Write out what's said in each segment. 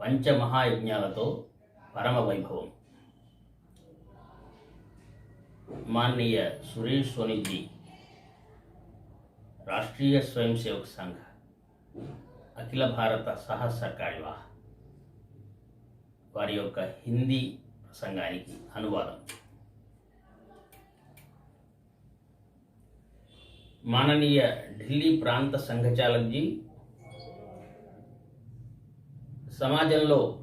పంచమహాయజ్ఞాలతో పరమ వైభవం మాననీయ సురేష్ సోనిజీ రాష్ట్రీయ స్వయం సేవక్ సంఘ అఖిల భారత సహ కార్యవాహ వారి యొక్క హిందీ ప్రసంగానికి అనువాదం. మాననీయ ఢిల్లీ ప్రాంత సంఘచాలక్జీ సమాజంలో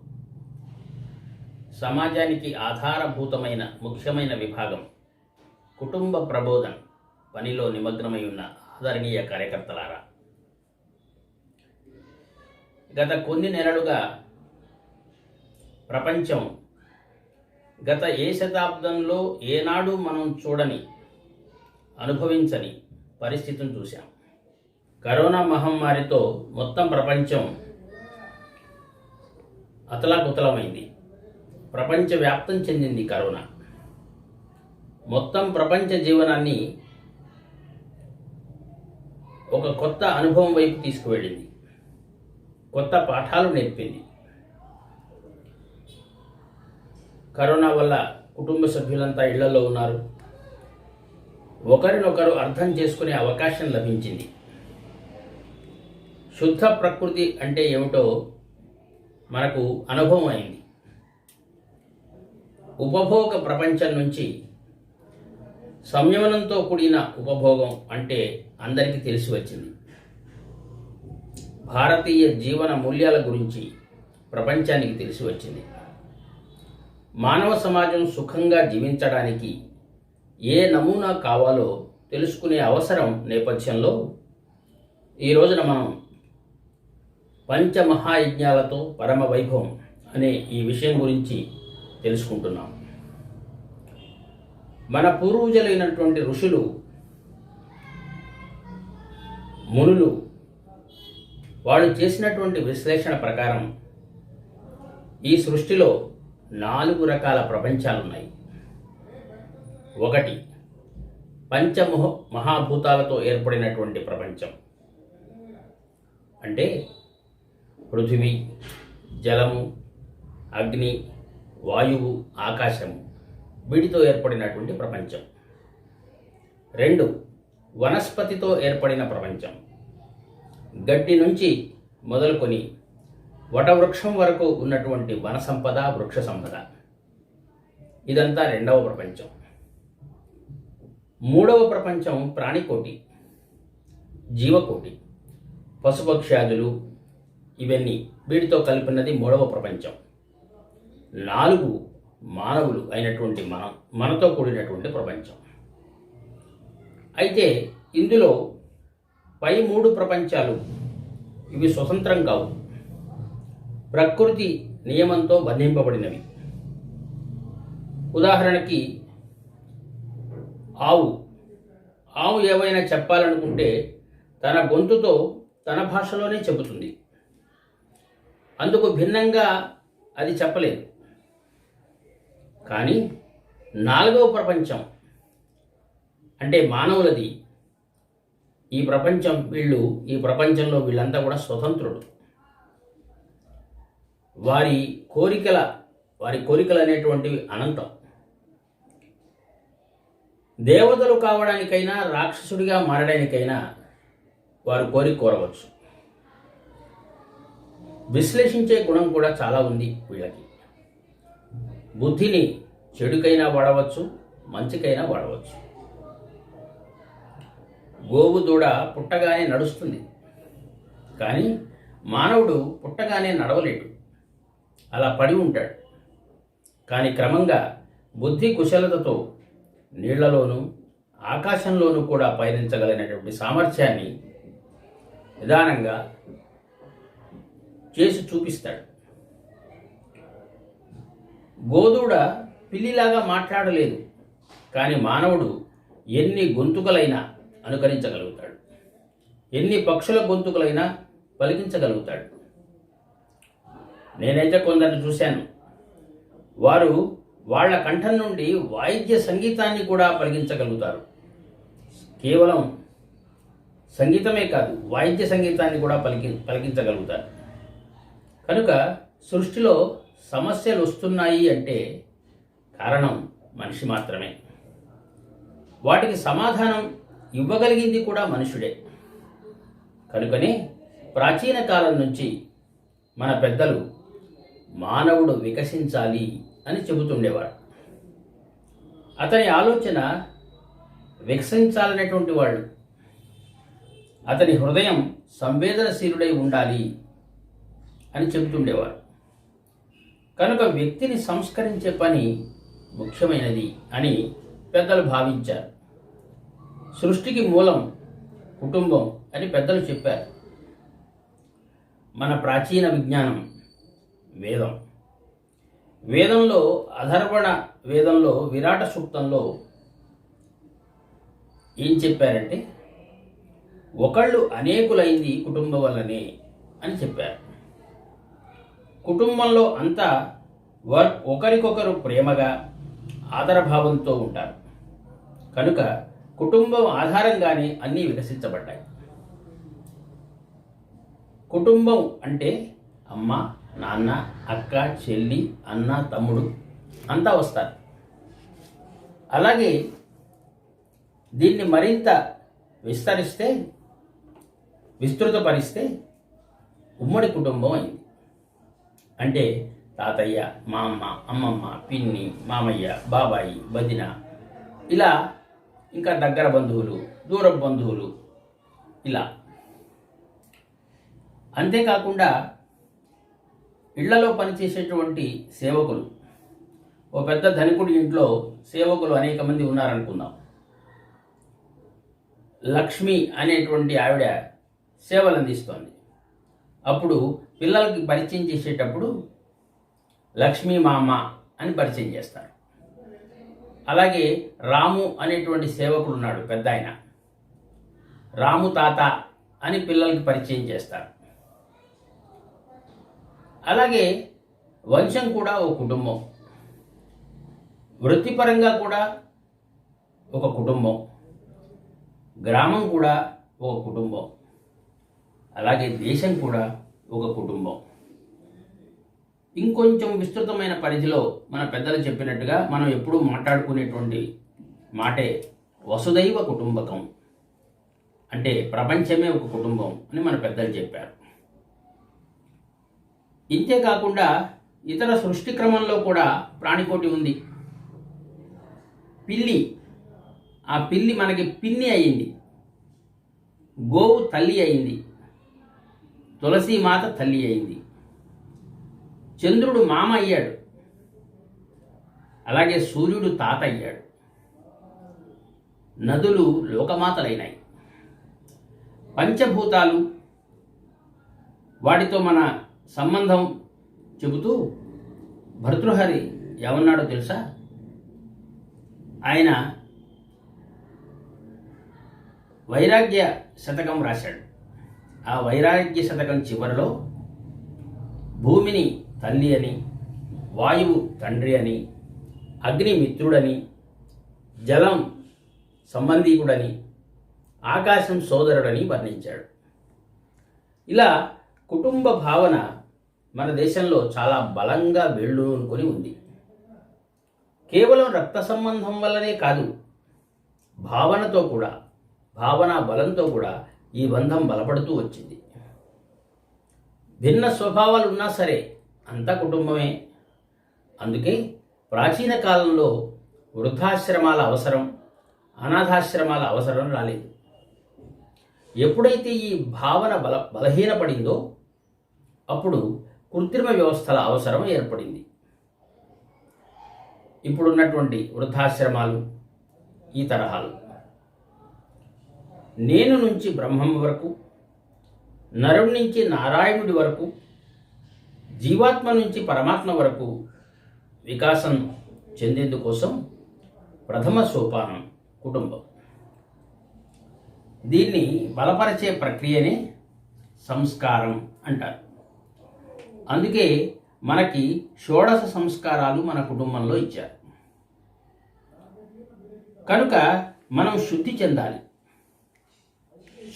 సమాజానికి ఆధారభూతమైన ముఖ్యమైన విభాగం కుటుంబ ప్రబోధన పనిలో నిమగ్నమై ఉన్న ఆదరణీయ కార్యకర్తలారా. గత కొన్ని నెలలుగా ప్రపంచం గత ఏ శతాబ్దంలో ఏనాడు మనం చూడని అనుభవించని పరిస్థితిని చూశాం. కరోనా మహమ్మారితో మొత్తం ప్రపంచం అతలాకుతలమైంది. ప్రపంచవ్యాప్తం చెందింది కరోనా. మొత్తం ప్రపంచ జీవనాన్ని ఒక కొత్త అనుభవం వైపు తీసుకువెళ్ళింది. కొత్త పాఠాలు నేర్పింది. కరోనా వల్ల కుటుంబ సభ్యులంతా ఇళ్ళలో ఉన్నారు. ఒకరినొకరు అర్థం చేసుకునే అవకాశం లభించింది. శుద్ధ ప్రకృతి అంటే ఏమిటో మనకు అనుభవం అయింది. ఉపభోగ ప్రపంచం నుంచి సంయమనంతో కూడిన ఉపభోగం అంటే అందరికీ తెలిసి వచ్చింది. భారతీయ జీవన మూల్యాల గురించి ప్రపంచానికి తెలిసి వచ్చింది. మానవ సమాజం సుఖంగా జీవించడానికి ఏ నమూనా కావాలో తెలుసుకునే అవసరం నేపథ్యంలో ఈ రోజున మనం పంచమహాయజ్ఞాలతో పరమ వైభవం అనే ఈ విషయం గురించి తెలుసుకుంటున్నాం. మన పూర్వజులైనటువంటి ఋషులు మునులు వాళ్ళు చేసినటువంటి విశ్లేషణ ప్రకారం ఈ సృష్టిలో నాలుగు రకాల ప్రపంచాలున్నాయి. ఒకటి పంచమహ మహాభూతాలతో ఏర్పడినటువంటి ప్రపంచం. అంటే పృథివీ జలము అగ్ని వాయువు ఆకాశము వీటితో ఏర్పడినటువంటి ప్రపంచం. రెండు వనస్పతితో ఏర్పడిన ప్రపంచం. గడ్డి నుంచి మొదలుకొని వటవృక్షం వరకు ఉన్నటువంటి వన సంపద వృక్ష సంపద ఇదంతా రెండవ ప్రపంచం. మూడవ ప్రపంచం ప్రాణికోటి జీవకోటి. పశుపక్ష్యాదులు ఇవన్నీ వీటితో కలిపినది మూడవ ప్రపంచం. నాలుగు మానవులు అయినటువంటి మనం మనతో కూడినటువంటి ప్రపంచం. అయితే ఇందులో పై మూడు ప్రపంచాలు ఇవి స్వతంత్రం కావు. ప్రకృతి నియమంతో బంధింపబడినవి. ఉదాహరణకి ఆవు. ఆవు ఏవైనా చెప్పాలనుకుంటే తన గొంతుతో తన భాషలోనే చెబుతుంది. అందుకు భిన్నంగా అది చెప్పలేదు. కానీ నాలుగవ ప్రపంచం అంటే మానవులది. ఈ ప్రపంచం వీళ్ళు ఈ ప్రపంచంలో వీళ్ళంతా కూడా స్వతంత్రుడు వారి కోరికల వారి కోరికలు అనేటువంటివి అనంతం. దేవతలు కావడానికైనా రాక్షసుడిగా మారడానికైనా వారు కోరిక కోరవచ్చు. విశ్లేషించే గుణం కూడా చాలా ఉంది వీళ్ళకి. బుద్ధిని చెడుకైనా వాడవచ్చు మంచికైనా వాడవచ్చు. గోవు దూడ పుట్టగానే నడుస్తుంది. కానీ మానవుడు పుట్టగానే నడవలేడు. అలా పడి ఉంటాడు. కానీ క్రమంగా బుద్ధి కుశలతతో నీళ్ళలోనూ ఆకాశంలోనూ కూడా పయనించగలిగినటువంటి సామర్థ్యాన్ని నిదానంగా చేసి చూపిస్తాడు. గోధూడ పిల్లిలాగా మాట్లాడలేదు కానీ మానవుడు ఎన్ని గొంతుకలైనా అనుకరించగలుగుతాడు. ఎన్ని పక్షుల గొంతుకలైనా పలికించగలుగుతాడు. నేనైతే కొందరిని చూశాను. వారు వాళ్ళ కంఠం నుండి వాయిద్య సంగీతాన్ని కూడా పలికించగలుగుతారు. కేవలం సంగీతమే కాదు వాయిద్య సంగీతాన్ని కూడా పలికి పలికించగలుగుతారు. కనుక సృష్టిలో సమస్యలు వస్తున్నాయి అంటే కారణం మనిషి మాత్రమే. వాటికి సమాధానం ఇవ్వగలిగింది కూడా మనుషుడే. కనుకనే ప్రాచీన కాలం నుంచి మన పెద్దలు మానవుడు వికసించాలి అని చెబుతుండేవాడు అతని ఆలోచన వికసించాలనేటువంటి వాళ్ళు. అతని హృదయం సంవేదనశీలుడై ఉండాలి అని చెబుతుండేవారు కనుక వ్యక్తిని సంస్కరించే పని ముఖ్యమైనది అని పెద్దలు భావించారు. సృష్టికి మూలం కుటుంబం అని పెద్దలు చెప్పారు. మన ప్రాచీన విజ్ఞానం వేదం. వేదంలో అధర్వణ వేదంలో విరాట సూక్తంలో ఏం చెప్పారంటే ఒకళ్ళు అనేకులైంది కుటుంబం వల్లనే అని చెప్పారు. కుటుంబంలో అంతా వర్ ఒకరికొకరు ప్రేమగా ఆదరభావంతో ఉంటారు. కనుక కుటుంబం ఆధారంగానే అన్నీ వికసించబడ్డాయి. కుటుంబం అంటే అమ్మ నాన్న అక్క చెల్లి అన్న తమ్ముడు అంతా వస్తారు. అలాగే దీన్ని మరింత విస్తరిస్తే విస్తృతపరిస్తే ఉమ్మడి కుటుంబం అయింది అంటే తాతయ్య మా అమ్మ అమ్మమ్మ పిన్ని మామయ్య బాబాయి వదిన. ఇలా ఇంకా దగ్గర బంధువులు దూర బంధువులు. ఇలా. అంతేకాకుండా ఇళ్ళలో పనిచేసేటువంటి సేవకులు. ఓ పెద్ద ధనికుడి ఇంట్లో సేవకులు అనేక మంది ఉన్నారనుకుందాం. లక్ష్మి అనేటువంటి ఆవిడ సేవలు అందిస్తోంది అప్పుడు పిల్లలకి పరిచయం చేసేటప్పుడు లక్ష్మీ మామ అని పరిచయం చేస్తారు. అలాగే రాము అనేటువంటి సేవకుడు ఉన్నాడు పెద్ద ఆయన. రాము తాత అని పిల్లలకి పరిచయం చేస్తారు. అలాగే వంశం కూడా ఒక కుటుంబం. వృత్తిపరంగా కూడా ఒక కుటుంబం. గ్రామం కూడా ఒక కుటుంబం. అలాగే దేశం కూడా ఒక కుటుంబం. ఇంకొంచెం విస్తృతమైన పరిధిలో మన పెద్దలు చెప్పినట్టుగా మనం ఎప్పుడూ మాట్లాడుకునేటువంటి మాటే వసుదైవ కుటుంబకం. అంటే ప్రపంచమే ఒక కుటుంబం అని మన పెద్దలు చెప్పారు. ఇంతేకాకుండా ఇతర సృష్టి క్రమంలో కూడా ప్రాణికోటి ఉంది. పిల్లి. ఆ పిల్లి మనకి పిన్ని అయింది. గోవు తల్లి అయింది. తులసీమాత తల్లి అయింది. చంద్రుడు మామ అయ్యాడు. అలాగే సూర్యుడు తాత అయ్యాడు. నదులు లోకమాతలైనాయి. పంచభూతాలు వాటితో మన సంబంధం చెబుతూ భర్తృహరి ఏమన్నాడో తెలుసా? ఆయన వైరాగ్య శతకం రాశాడు. ఆ వైరాగ్య శతకం చివరిలో భూమిని తల్లి అని వాయువు తండ్రి అని అగ్ని మిత్రుడని జలం సంబంధీకుడని ఆకాశం సోదరుడని వర్ణించాడు. ఇలా కుటుంబ భావన మన దేశంలో చాలా బలంగా వెళ్ళుకొని ఉంది. కేవలం రక్త సంబంధం వల్లనే కాదు భావనతో కూడా భావన బలంతో కూడా ఈ బంధం బలపడుతూ వచ్చింది. భిన్న స్వభావాలు ఉన్నా సరే అంతా కుటుంబమే. అందుకే ప్రాచీన కాలంలో వృద్ధాశ్రమాల అవసరం అనాథాశ్రమాల అవసరం రాలేదు. ఎప్పుడైతే ఈ భావన బల బలహీనపడిందో అప్పుడు కృత్రిమ వ్యవస్థల అవసరం ఏర్పడింది. ఇప్పుడున్నటువంటి వృద్ధాశ్రమాలు ఈ తరహాలు. నేను నుంచి బ్రహ్మం వరకు నరుడి నుంచి నారాయణుడి వరకు జీవాత్మ నుంచి పరమాత్మ వరకు వికాసం చెందేందుకోసం ప్రథమ సోపానం కుటుంబం. దీన్ని బలపరిచే ప్రక్రియనే సంస్కారం అంటారు. అందుకే మనకి షోడశ సంస్కారాలు మన కుటుంబంలో ఇచ్చారు. కనుక మనం శుద్ధి చెందాలి.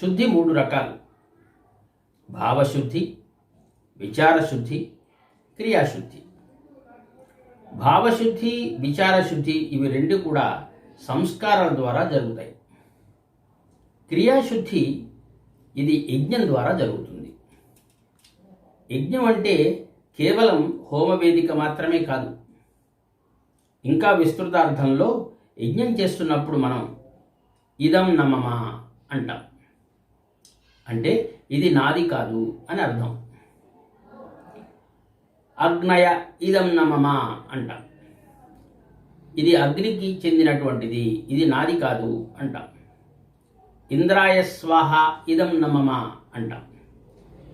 శుద్ధి మూడు రకాలు. భావశుద్ధి విచారశుద్ధి క్రియాశుద్ధి. భావశుద్ధి విచారశుద్ధి ఇవి రెండు కూడా సంస్కారాల ద్వారా జరుగుతాయి. క్రియాశుద్ధి ఇది యజ్ఞం ద్వారా జరుగుతుంది. యజ్ఞం అంటే కేవలం హోమవేదిక మాత్రమే కాదు. ఇంకా విస్తృతార్థంలో యజ్ఞం చేస్తున్నప్పుడు మనం ఇదం నమమా అంటాం. అంటే ఇది నాది కాదు అని అర్థం. అగ్నయ ఇదం నమమా అంటాం. ఇది అగ్నికి చెందినటువంటిది ఇది నాది కాదు అంటాం. ఇంద్రాయ స్వాహ ఇదం నమమా అంటాం.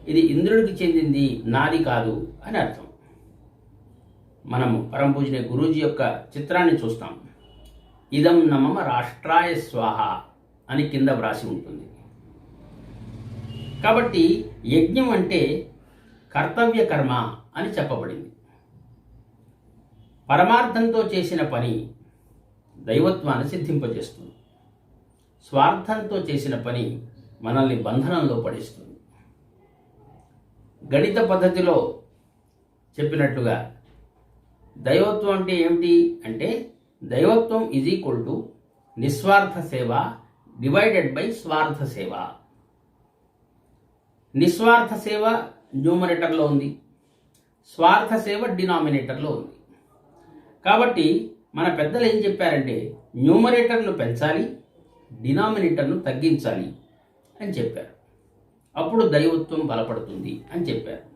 ఇది ఇంద్రుడికి చెందింది నాది కాదు అని అర్థం. మనము పరంపూజనే గురూజీ యొక్క చిత్రాన్ని చూస్తాం. ఇదం నమమ రాష్ట్రాయ స్వాహ అని కింద వ్రాసి ఉంటుంది. కాబట్టి యజ్ఞం అంటే కర్తవ్య కర్మ అని చెప్పబడింది. పరమార్థంతో చేసిన పని దైవత్వాన్ని సిద్ధింపజేస్తుంది. స్వార్థంతో చేసిన పని మనల్ని బంధనంలో పడిస్తుంది. గణిత పద్ధతిలో చెప్పినట్టుగా దైవత్వం అంటే ఏమిటి అంటే దైవత్వం ఈజ్ ఈక్వల్ టు నిస్వార్థ సేవ డివైడెడ్ బై స్వార్థ సేవ. నిస్వార్థ సేవ న్యూమరేటర్లో ఉంది. స్వార్థ సేవ డినామినేటర్లో ఉంది. కాబట్టి మన పెద్దలు ఏం చెప్పారంటే న్యూమరేటర్ను పెంచాలి డినామినేటర్ను తగ్గించాలి అని చెప్పారు. అప్పుడు దైవత్వం బలపడుతుంది అని చెప్పారు.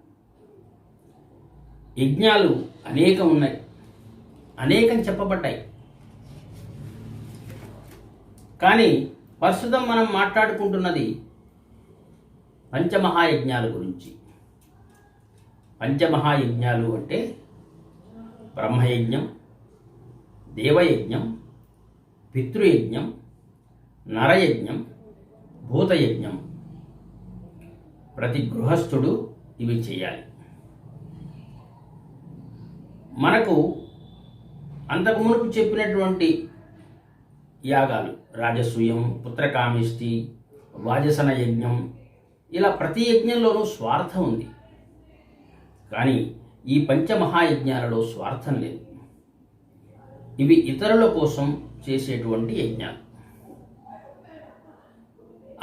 యజ్ఞాలు అనేకం ఉన్నాయి. అనేకం చెప్పబడ్డాయి. కానీ ప్రస్తుతం మనం మాట్లాడుకుంటున్నది పంచమహాయజ్ఞాల గురించి. పంచమహాయజ్ఞాలు అంటే బ్రహ్మయజ్ఞం దేవయజ్ఞం పితృయజ్ఞం నరయజ్ఞం భూతయజ్ఞం. ప్రతి గృహస్థుడు ఇవి చేయాలి. మనకు అంతకు మునుపు చెప్పినటువంటి యాగాలు రాజసూయం పుత్రకామిష్టి వాజసన యజ్ఞం ఇలా ప్రతి యజ్ఞంలోనూ స్వార్థం ఉంది. కానీ ఈ పంచమహాయజ్ఞాలలో స్వార్థం లేదు. ఇవి ఇతరుల కోసం చేసేటువంటి యజ్ఞాలు.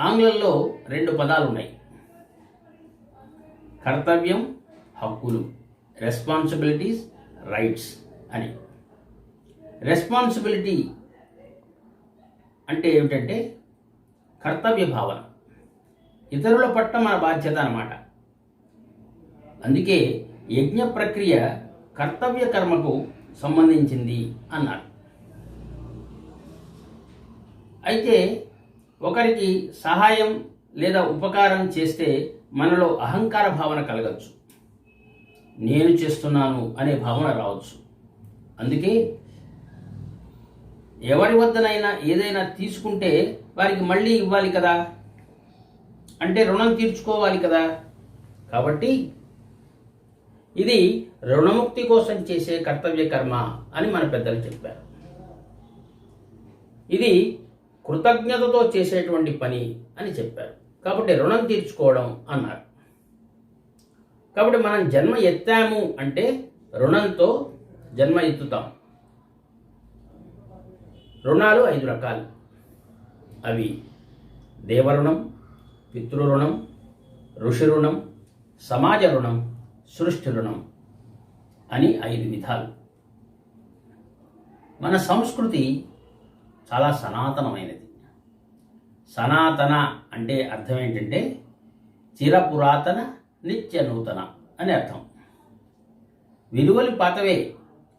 ఆంగ్లంలో రెండు పదాలు ఉన్నాయి కర్తవ్యం హక్కులు రెస్పాన్సిబిలిటీస్ రైట్స్ అని. రెస్పాన్సిబిలిటీ అంటే ఏమిటంటే కర్తవ్య భావన. ఇతరుల పట్ల మన బాధ్యత అన్నమాట. అందుకే యజ్ఞ ప్రక్రియ కర్తవ్య కర్మకు సంబంధించింది అన్నారు. అయితే ఒకరికి సహాయం లేదా ఉపకారం చేస్తే మనలో అహంకార భావన కలగచ్చు. నేను చేస్తున్నాను అనే భావన రావచ్చు. అందుకే ఎవరి వద్దనైనా ఏదైనా తీసుకుంటే వారికి మళ్ళీ ఇవ్వాలి కదా. అంటే రుణం తీర్చుకోవాలి కదా. కాబట్టి ఇది రుణముక్తి కోసం చేసే కర్తవ్య కర్మ అని మన పెద్దలు చెప్పారు. ఇది కృతజ్ఞతతో చేసేటువంటి పని అని చెప్పారు. కాబట్టి రుణం తీర్చుకోవడం అన్నారు. కాబట్టి మనం జన్మ ఎత్తాము అంటే రుణంతో జన్మ ఎత్తుతాం. రుణాలు ఐదు రకాలు. అవి దేవరుణం పితృరుణం ఋషి రుణం సమాజ రుణం సృష్టి రుణం అని ఐదు విధాలు. మన సంస్కృతి చాలా సనాతనమైనది. సనాతన అంటే అర్థం ఏంటంటే చిరపురాతన నిత్య నూతన అని అర్థం. విలువలు పాతవే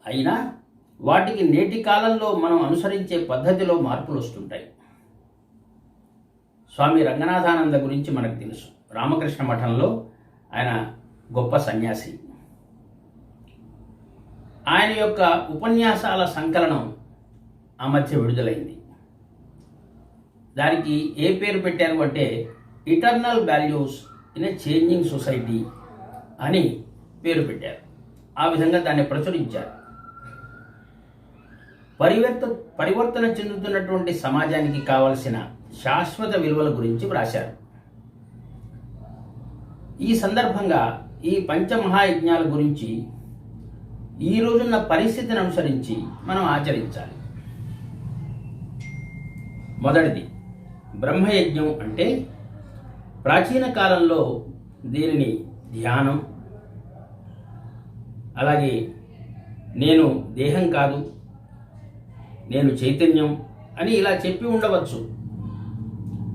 అయినా వాటికి నేటి కాలంలో మనం అనుసరించే పద్ధతిలో మార్పులు వస్తుంటాయి. స్వామి రంగనాథానంద గురించి మనకు తెలుసు. రామకృష్ణ మఠంలో ఆయన గొప్ప సన్యాసి. ఆయన యొక్క ఉపన్యాసాల సంకలనం ఆ మధ్య విడుదలైంది. దానికి ఏ పేరు పెట్టారు అంటే eternal values in a changing society అని పేరు పెట్టారు. ఆ విధంగా దాన్ని ప్రచురించారు. పరివర్త పరివర్తన చెందుతున్నటువంటి సమాజానికి కావలసిన శాశ్వత విలువల గురించి వ్రాశారు. ఈ సందర్భంగా ఈ పంచమహాయజ్ఞాల గురించి ఈ రోజున్న పరిస్థితిని అనుసరించి మనం ఆచరించాలి. మొదటిది బ్రహ్మయజ్ఞం అంటే ప్రాచీన కాలంలో దీనిని ధ్యానం అలాగే నేను దేహం కాదు నేను చైతన్యం అని ఇలా చెప్పి ఉండవచ్చు.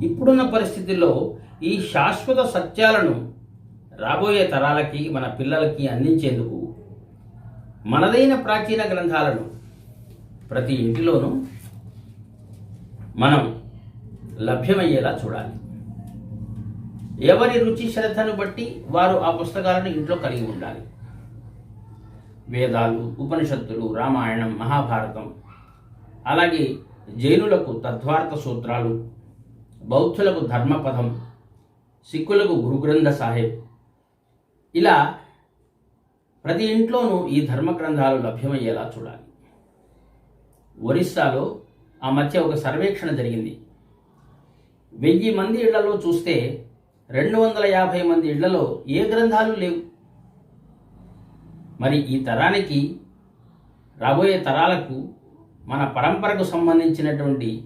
ఇప్పుడున్న పరిస్థితుల్లో ఈ శాశ్వత సత్యాలను రాబోయే తరాలకి మన పిల్లలకి అందించేందుకు మనదైన ప్రాచీన గ్రంథాలను ప్రతి ఇంటిలోనూ మనం లభ్యమయ్యేలా చూడాలి. ఎవరి రుచి శ్రద్ధను బట్టి వారు ఆ పుస్తకాలను ఇంట్లో కలిగి ఉండాలి. వేదాలు ఉపనిషత్తులు రామాయణం మహాభారతం అలాగే జైనులకు తద్వార్త సూత్రాలు బౌద్ధులకు ధర్మపథం సిక్కులకు గురుగ్రంథ సాహెబ్. ఇలా ప్రతి ఇంట్లోనూ ఈ ధర్మ గ్రంథాలు లభ్యమయ్యేలా చూడాలి. ఒరిస్సాలో ఆ మధ్య ఒక సర్వేక్షణ జరిగింది. వెయ్యి మంది ఇళ్ళలో చూస్తే రెండు వందల యాభై మంది ఇళ్ళలో ఏ గ్రంథాలు లేవు. మరి ఈ తరానికి రాబోయే తరాలకు మన పరంపరకు సంబంధించినటువంటి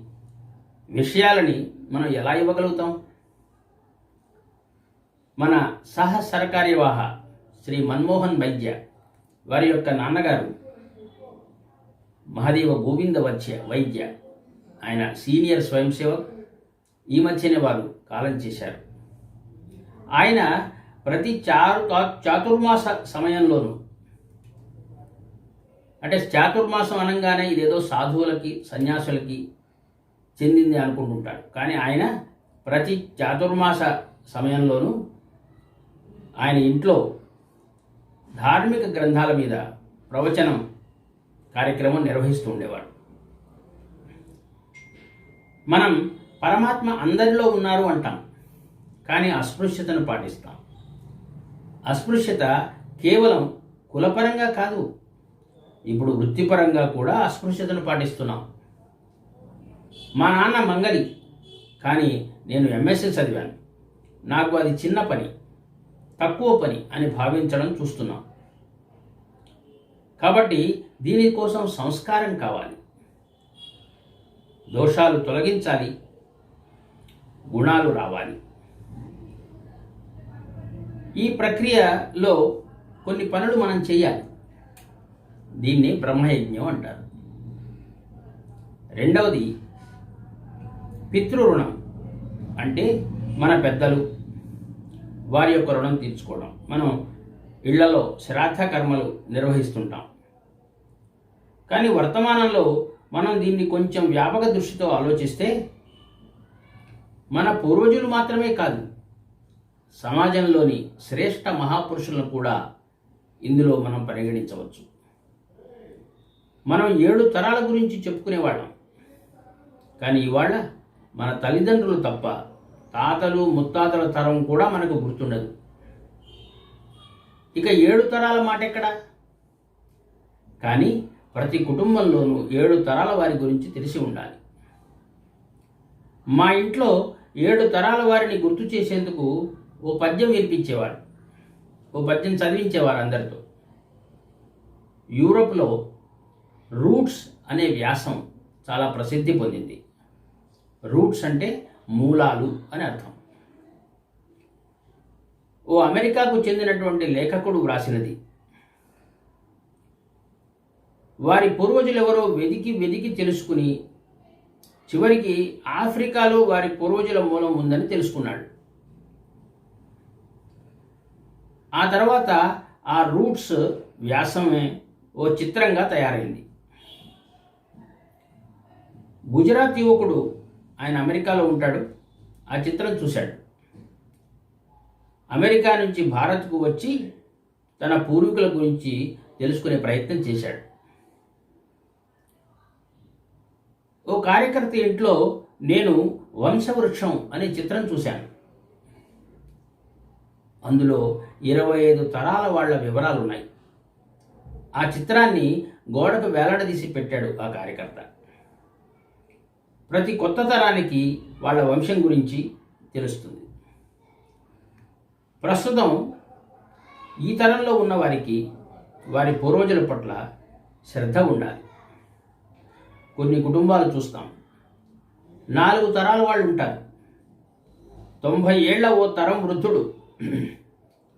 విషయాలని మనం ఎలా ఇవ్వగలుగుతాం? మన సహ సరకార్యవాహ శ్రీ మన్మోహన్ వైద్య వారి యొక్క నాన్నగారు మహాదేవ గోవింద వచ్చ వైద్య. ఆయన సీనియర్ స్వయం సేవక్ ఈ మధ్యనే వారు కాలం చేశారు. ఆయన ప్రతి చారు చాతుర్మాస సమయంలోనూ అంటే చాతుర్మాసం అనగానే ఇదేదో సాధువులకి సన్యాసులకి చెందింది అనుకుంటుంటాడు. కానీ ఆయన ప్రతి చాతుర్మాస సమయంలోనూ ఆయన ఇంట్లో ధార్మిక గ్రంథాల మీద ప్రవచనం కార్యక్రమం నిర్వహిస్తూ ఉండేవాడు. మనం పరమాత్మ అందరిలో ఉన్నారు అంటాం కానీ అస్పృశ్యతను పాటిస్తాం. అస్పృశ్యత కేవలం కులపరంగా కాదు ఇప్పుడు వృత్తిపరంగా కూడా అస్పృశ్యతను పాటిస్తున్నాం. మా నాన్న మంగలి. కానీ నేను ఎంఎస్సీ చదివాను. నాకు అది చిన్న పని తక్కువ పని అని భావించడం చూస్తున్నాం. కాబట్టి దీనికోసం సంస్కారం కావాలి. దోషాలు తొలగించాలి. గుణాలు రావాలి. ఈ ప్రక్రియలో కొన్ని పనులు మనం చేయాలి. దీన్ని బ్రహ్మయజ్ఞం అంటారు. రెండవది పితృరుణం అంటే మన పెద్దలు వారి యొక్క రుణం తీర్చుకోవడం. మనం ఇళ్ళలో శ్రాద్ధ కర్మలు నిర్వహిస్తుంటాం. కానీ వర్తమానంలో మనం దీన్ని కొంచెం వ్యాపక దృష్టితో ఆలోచిస్తే మన పూర్వజులు మాత్రమే కాదు సమాజంలోని శ్రేష్ఠ మహాపురుషులను కూడా ఇందులో మనం పరిగణించవచ్చు. మనం ఏడు తరాల గురించి చెప్పుకునేవాళ్ళం. కానీ ఇవాళ మన తల్లిదండ్రులు తప్ప తాతలు ముత్తాతల తరం కూడా మనకు గుర్తుండదు. ఇక ఏడు తరాల మాట ఎక్కడ? కానీ ప్రతి కుటుంబంలోనూ ఏడు తరాల వారి గురించి తెలిసి ఉండాలి. మా ఇంట్లో ఏడు తరాల వారిని గుర్తు చేసేందుకు ఓ పద్యం వినిపించేవాడు ఓ పద్యం చదివించేవారు అందరితో. యూరోప్లో రూట్స్ అనే వ్యాసం చాలా ప్రసిద్ధి పొందింది. రూట్స్ అంటే మూలాలు అని అర్థం. ఓ అమెరికాకు చెందినటువంటి లేఖకుడు వ్రాసినది. వారి పూర్వజులు ఎవరో వెదికి వెదికి తెలుసుకుని చివరికి ఆఫ్రికాలో వారి పూర్వజుల మూలం ఉందని తెలుసుకున్నాడు. ఆ తర్వాత ఆ రూట్స్ వ్యాసమే ఓ చిత్రంగా తయారైంది. గుజరాత్ యువకుడు ఆయన అమెరికాలో ఉంటాడు. ఆ చిత్రం చూశాడు. అమెరికా నుంచి భారత్కు వచ్చి తన పూర్వీకుల గురించి తెలుసుకునే ప్రయత్నం చేశాడు. ఓ కార్యకర్త ఇంట్లో నేను వంశవృక్షం అనే చిత్రం చూశాను. అందులో ఇరవై ఐదు తరాల వాళ్ళ వివరాలు ఉన్నాయి ఆ చిత్రాన్ని గోడకు వేలాడదీసి పెట్టాడు ఆ కార్యకర్త. ప్రతి కొత్త తరానికి వాళ్ళ వంశం గురించి తెలుస్తుంది. ప్రస్తుతం ఈ తరంలో ఉన్న వారికి వారి పూర్వజుల పట్ల శ్రద్ధ ఉండాలి. కొన్ని కుటుంబాలు చూస్తాం. నాలుగు తరాల వాళ్ళు ఉంటారు. తొంభై ఏళ్ళ ఓ తరం వృద్ధుడు.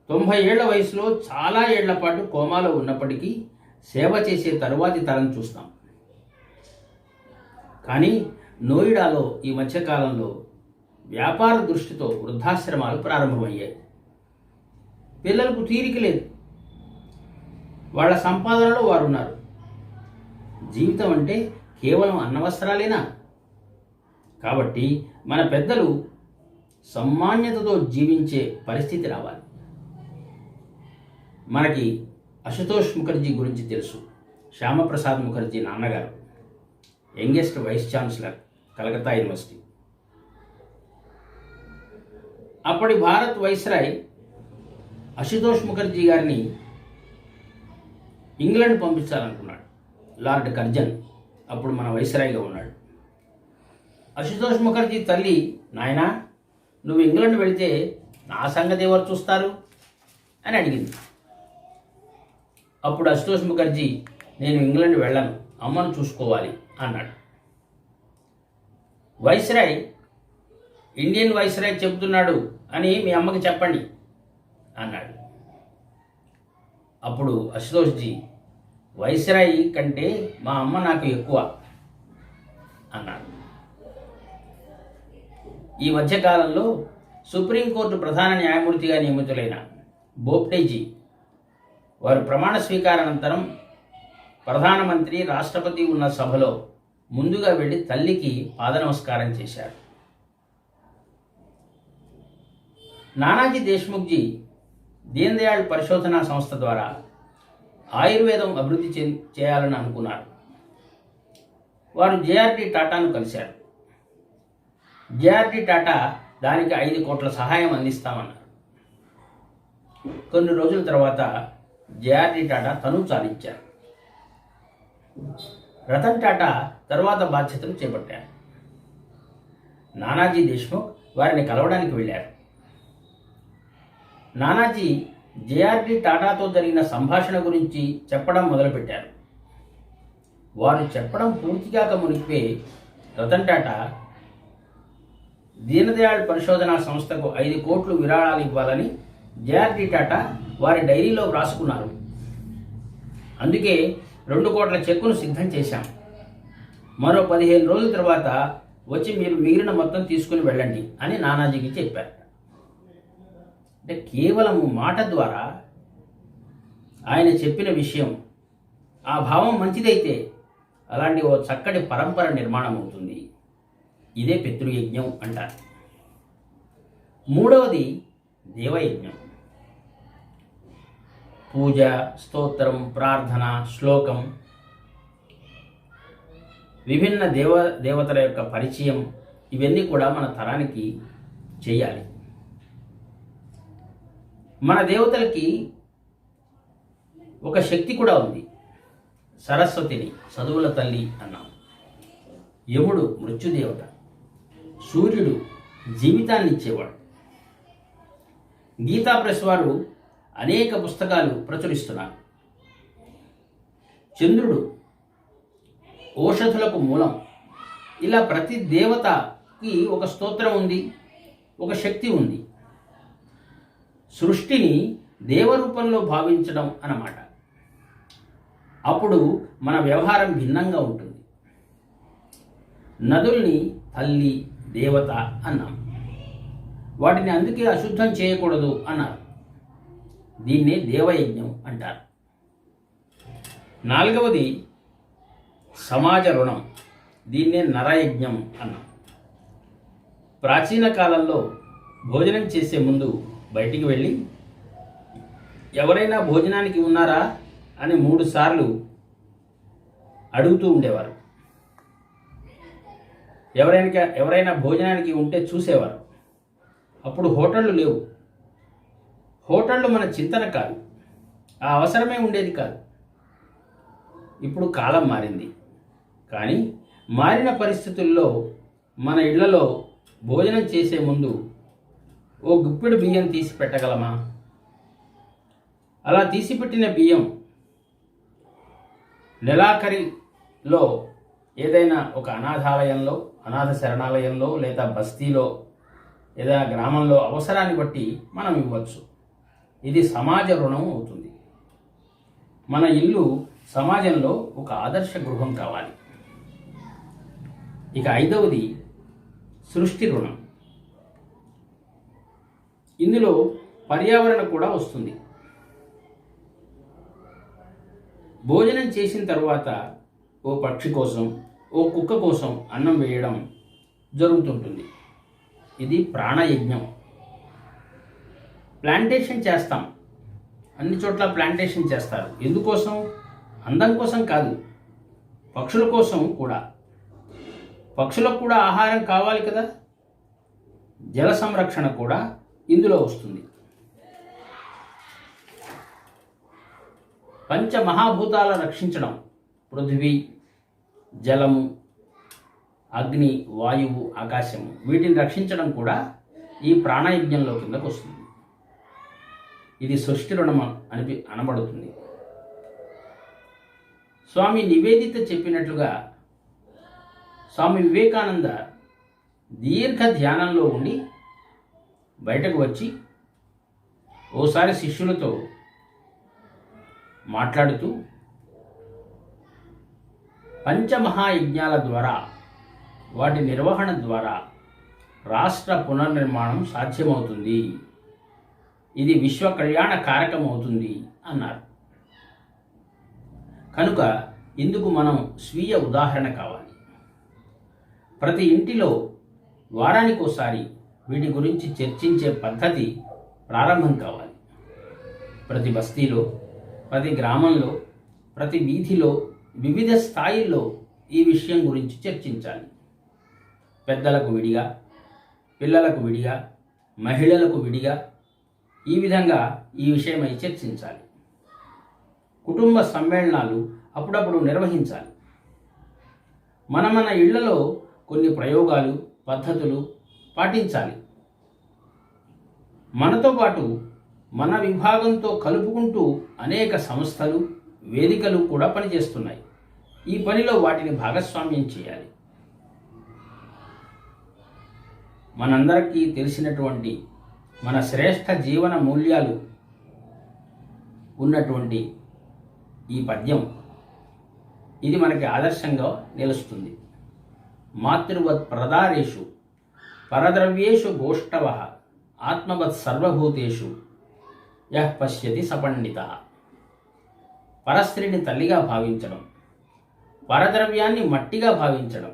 తొంభై ఏళ్ళ వయసులో చాలా ఏళ్ళ పాటు కోమాలో ఉన్నప్పటికీ సేవ చేసే తరువాతి తరం చూస్తాం. కానీ నోయిడాలో ఈ మధ్యకాలంలో వ్యాపార దృష్టితో వృద్ధాశ్రమాలు ప్రారంభమయ్యాయి. పిల్లలకు తీరిక లేదు. వాళ్ళ సంపాదనలో వారు ఉన్నారు జీవితం అంటే కేవలం అన్నవస్త్రాలేనా? కాబట్టి మన పెద్దలు సమ్మాన్యతతో జీవించే పరిస్థితి రావాలి. మనకి అశుతోష్ ముఖర్జీ గురించి తెలుసు. శ్యామప్రసాద్ ముఖర్జీ నాన్నగారు youngest vice chancellor. Calcutta university. అప్పటి భారత్ వైస్రాయ్ అశుతోష్ ముఖర్జీ గారిని ఇంగ్లాండ్ పంపించాలనుకున్నాడు. లార్డ్ కర్జన్ అప్పుడు మన వైస్రాయ్గా ఉన్నాడు. అశుతోష్ ముఖర్జీ తల్లి నాయనా నువ్వు ఇంగ్లాండ్ వెళితే నా సంగతి ఎవరు చూస్తారు? అని అడిగింది. అప్పుడు అశుతోష్ ముఖర్జీ నేను ఇంగ్లాండ్ వెళ్ళను అమ్మను చూసుకోవాలి అన్నాడు. వైస్రాయ్ ఇండియన్ వైస్రాయ్ చెబుతున్నాడు అని మీ అమ్మకి చెప్పండి అన్నాడు. అప్పుడు అశుతోష్జీ వైస్రాయి కంటే మా అమ్మ నాకు ఎక్కువ అన్నాడు. ఈ మధ్యకాలంలో సుప్రీంకోర్టు ప్రధాన న్యాయమూర్తిగా నియమితులైన బోప్టేజీ వారు ప్రమాణ స్వీకారానంతరం ప్రధానమంత్రి రాష్ట్రపతి ఉన్న సభలో ముందుగా వెళ్ళి తల్లికి పాదనమస్కారం చేశారు. నానాజీ దేశ్ముఖ్జీ దీన్ దయాళ్ పరిశోధనా సంస్థ ద్వారా ఆయుర్వేదం అభివృద్ధి చే చేయాలని అనుకున్నారు. వారు జేఆర్డి టాటాను కలిశారు. జేఆర్డి టాటా దానికి ఐదు కోట్ల సహాయం అందిస్తామన్నారు. కొన్ని రోజుల తర్వాత జేఆర్డి టాటా తను చాలించారు. రతన్ టాటా తర్వాత బాధ్యతలు చేపట్టారు. నానాజీ దేశ్ముఖ్ వారిని కలవడానికి వెళ్ళారు. నానాజీ జేఆర్డి టాటాతో జరిగిన సంభాషణ గురించి చెప్పడం మొదలుపెట్టారు. వారు చెప్పడం పూర్తిగాక మునిపే రతన్ టాటా దీనదయాళ్ పరిశోధనా సంస్థకు ఐదు కోట్లు విరాళాలు ఇవ్వాలని జేఆర్డి టాటా వారి డైరీలో వ్రాసుకున్నారు. అందుకే రెండు కోట్ల చెక్కును సిద్ధం చేశాం. మరో పదిహేను రోజుల తర్వాత వచ్చి మీరు మిగిలిన మొత్తం తీసుకుని వెళ్ళండి అని నానాజీకి చెప్పారు. అంటే కేవలం మాట ద్వారా ఆయన చెప్పిన విషయం ఆ భావం మంచిదైతే అలాంటి ఓ చక్కటి పరంపర నిర్మాణం అవుతుంది ఇదే పితృయజ్ఞం అంటారు. మూడవది దేవయజ్ఞం. పూజ స్తోత్రం ప్రార్థన శ్లోకం విభిన్న దేవ దేవతల యొక్క పరిచయం ఇవన్నీ కూడా మన తరానికి చేయాలి. మన దేవతలకి ఒక శక్తి కూడా ఉంది. సరస్వతిని చదువుల తల్లి అన్నాం. యముడు మృత్యుదేవత? సూర్యుడు జీవితాన్ని ఇచ్చేవాడు గీతా ప్రెస్ వారు అనేక పుస్తకాలు ప్రచురిస్తున్నారు. చంద్రుడు ఔషధులకు మూలం. ఇలా ప్రతి దేవతకి ఒక స్తోత్రం ఉంది ఒక శక్తి ఉంది. సృష్టిని దేవరూపంలో భావించడం అన్నమాట. అప్పుడు మన వ్యవహారం భిన్నంగా ఉంటుంది. నదుల్ని తల్లి దేవత అన్నాం. వాటిని అందుకే అశుద్ధం చేయకూడదు అన్నారు. దీన్నే దేవయజ్ఞం అంటారు. నాలుగవది సమాజ రుణం దీన్నే నరయజ్ఞం అన్నాం. ప్రాచీన కాలంలో భోజనం చేసే ముందు బయటికి వెళ్ళి ఎవరైనా భోజనానికి ఉన్నారా అని మూడు సార్లు అడుగుతూ ఉండేవారు. ఎవరైనా ఎవరైనా భోజనానికి ఉంటే చూసేవారు. అప్పుడు హోటళ్ళు లేవు. హోటళ్ళు మన చింతన కాదు. ఆ అవసరమే ఉండేది కాదు. ఇప్పుడు కాలం మారింది. కానీ మారిన పరిస్థితుల్లో మన ఇళ్ళలో భోజనం చేసే ముందు ఓ గుప్పెడు బియ్యం తీసి పెట్టగలమా? అలా తీసిపెట్టిన బియ్యం నెలాఖరిలో ఏదైనా ఒక అనాథాలయంలో అనాథ శరణాలయంలో లేదా బస్తీలో ఏదైనా గ్రామంలో అవసరాన్ని బట్టి మనం ఇవ్వచ్చు. ఇది సమాజ రుణం అవుతుంది. మన ఇల్లు సమాజంలో ఒక ఆదర్శ గృహం కావాలి. ఇక ఐదవది సృష్టి రుణం. ఇందులో పర్యావరణ కూడా వస్తుంది. భోజనం చేసిన తర్వాత ఓ పక్షి కోసం ఓ కుక్క కోసం అన్నం వేయడం జరుగుతుంటుంది. ఇది ప్రాణయజ్ఞం. ప్లాంటేషన్ చేస్తాం. అన్ని చోట్ల ప్లాంటేషన్ చేస్తారు. ఎందుకోసం? అందం కోసం కాదు. పక్షుల కోసం కూడా. పక్షులకు కూడా ఆహారం కావాలి కదా? జల సంరక్షణ కూడా ఇందులో వస్తుంది. పంచ మహాభూతాల రక్షించడం పృథివీ జలము అగ్ని వాయువు ఆకాశము వీటిని రక్షించడం కూడా ఈ ప్రాణయజ్ఞంలో కిందకు వస్తుంది. ఇది సృష్టి రుణం అనిపి అనబడుతుంది. స్వామి నివేదిత చెప్పినట్లుగా స్వామి వివేకానంద దీర్ఘ ధ్యానంలో ఉండి బయటకు వచ్చి ఓసారి శిష్యులతో మాట్లాడుతూ పంచమహాయజ్ఞాల ద్వారా వాటి నిర్వహణ ద్వారా రాష్ట్ర పునర్నిర్మాణం సాధ్యమవుతుంది. ఇది విశ్వ కళ్యాణ కారకం అవుతుంది అన్నారు. కనుక ఇందుకు మనం స్వీయ ఉదాహరణ కావాలి. ప్రతి ఇంటిలో వారానికోసారి వీటి గురించి చర్చించే పద్ధతి ప్రారంభం కావాలి. ప్రతి బస్తీలో ప్రతి గ్రామంలో ప్రతి వీధిలో వివిధ స్థాయిల్లో ఈ విషయం గురించి చర్చించాలి. పెద్దలకు విడిగా పిల్లలకు విడిగా మహిళలకు విడిగా ఈ విధంగా ఈ విషయమై చర్చించాలి. కుటుంబ సమ్మేళనాలు అప్పుడప్పుడు నిర్వహించాలి. మన మన ఇళ్ళలో కొన్ని ప్రయోగాలు పద్ధతులు పాటించాలి. మనతో పాటు మన విభాగంతో కలుపుకుంటూ అనేక సంస్థలు వేదికలు కూడా పనిచేస్తున్నాయి. ఈ పనిలో వాటిని భాగస్వామ్యం చేయాలి. మనందరికీ తెలిసినటువంటి మన శ్రేష్ఠ జీవన మూల్యాలు ఉన్నటువంటి ఈ పద్యం ఇది మనకి ఆదర్శంగా నిలుస్తుంది. మాతృవత్ ప్రదారేషు పరద్రవ్యేషు గోష్టవ ఆత్మవత్ సర్వభూతేషు యహ్ పశ్యతి సపండిత. పరస్త్రీని తల్లిగా భావించడం పరద్రవ్యాన్ని మట్టిగా భావించడం.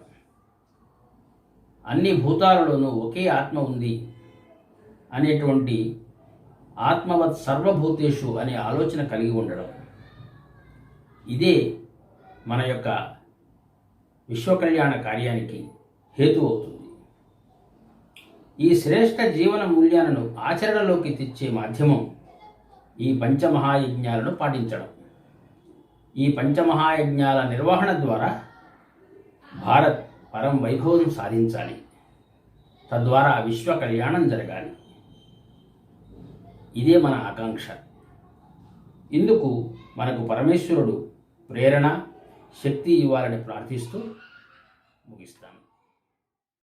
అన్ని భూతాలలోనూ ఒకే ఆత్మ ఉంది అనేటువంటి ఆత్మవత్ సర్వభూతేషు అనే ఆలోచన కలిగి ఉండడం. ఇదే మన యొక్క విశ్వకళ్యాణ కార్యానికి హేతు అవుతుంది. ఈ శ్రేష్ఠ జీవన మూల్యాలను ఆచరణలోకి తెచ్చే మాధ్యమం ఈ పంచమహాయజ్ఞాలను పాటించడం. ఈ పంచమహాయజ్ఞాల నిర్వహణ ద్వారా భారత్ పరం వైభవం సాధించాలి. తద్వారా విశ్వ కళ్యాణం జరగాలి. ఇదే మన ఆకాంక్ష. ఇందుకు మనకు పరమేశ్వరుడు ప్రేరణ శక్తి ఇవ్వాలని ప్రార్థిస్తూ ముగిస్తాను